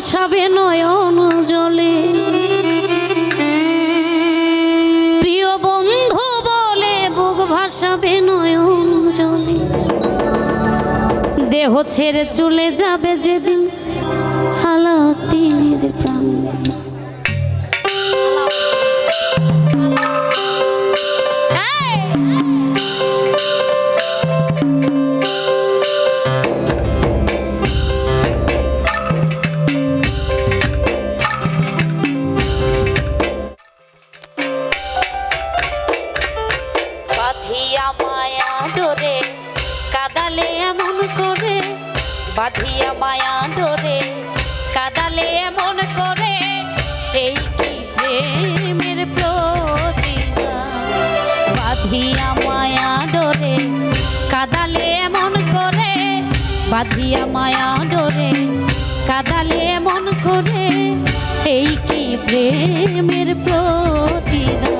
ভাসাবে নয়ন জলে। প্রিয় বন্ধু বলে, বুক ভাসাবে নয়ন জলে। দেহ ছেড়ে চলে যাবে যেদিন হালাতির প্রাণ। ডোরে কাদালে এমন করে, বাঁধিয়া মায়া ডোরে কাদালে এমন করে, এই কি প্রেমের প্রতিদান বাঁধিয়া মায়া ডোরে কাদালে এমন করে, বাঁধিয়া মায়া ডোরে কাদালে এমন করে, এই কি প্রেমের প্রতিদান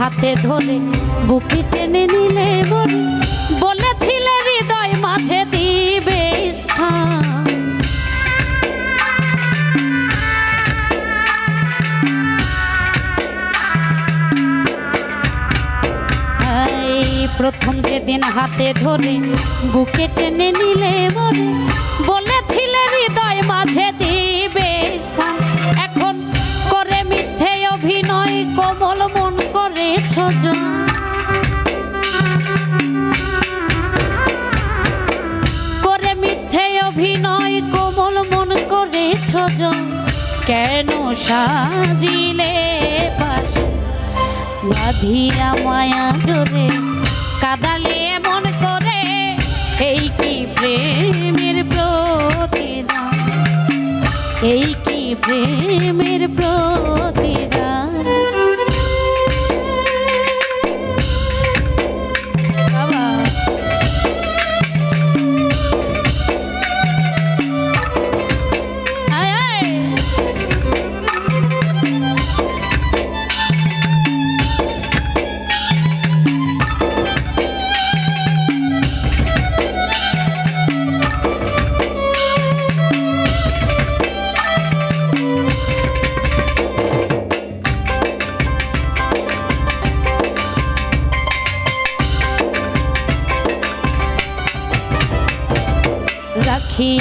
হাতে ধরে বুকে টেনে নিলে বলে, বলেছিলে হৃদয় মাঝে দিবে স্থান। প্রথম যেদিন হাতে ধরে বুকে টেনে নিলে বলে, বলেছিলে হৃদয় মাঝে দিবে করে মিথ্যে অভিনয় কোমল মন জয়। কেন সাজিলে পাশ? বাঁধিয়া মায়া ডোরে কাদালে এমন করে এই কি প্রেমের প্রতিদান? এই কি প্রেমের প্রতিদান?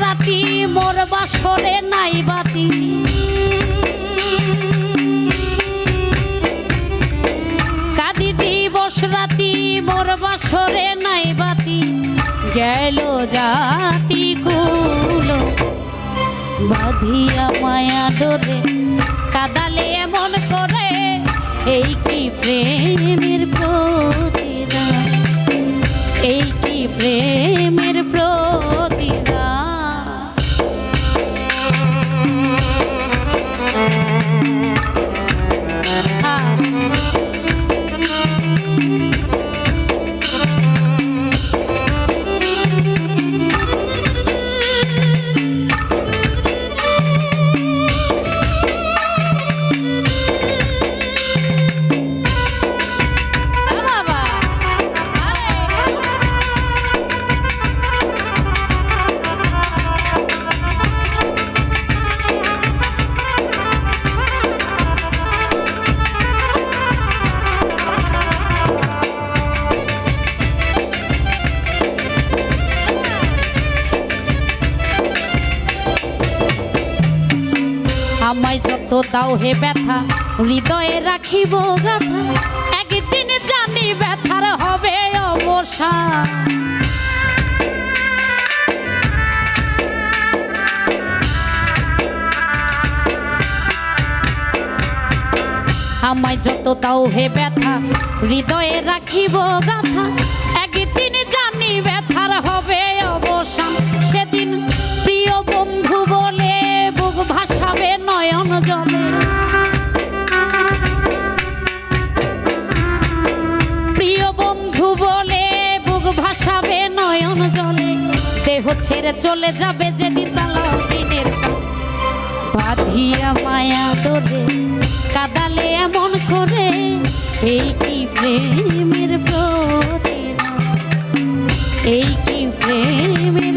রাতি, মোর বাসরে নাই বাতি। কাদি দিবস রাতি, মোর বাসরে নাই বাতি। গেল জাতি গুলো বাঁধিয়া মায়া ডোরে। কাদালে এমন করে এই কি প্রেমের প্রতিদান? এই কি প্রেমের আমায় যত দাও হে ব্যথা। হৃদয়ে রাখিব গাথা। একদিন জানি ব্যথার হবে অবসান আমায় যত দাও হে ব্যথা। হৃদয়ে রাখিব গাথা। একদিন জানি ব্যথার হবে ছেড়ে চলে যাবে যেদিন চালাও দিনের। বাঁধিয়া মায়া তোরে কাদালে এমন করে, এই কি প্রেমের প্রতিদান এই কি প্রেমের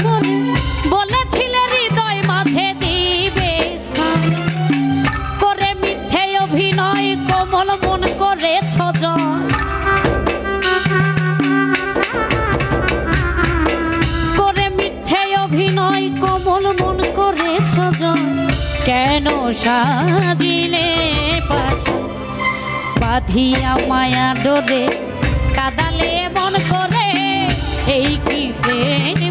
সাজিলে পাশ। বাঁধিয়া মায়া ডোরে কাদালে মন করে এই কি প্রেমের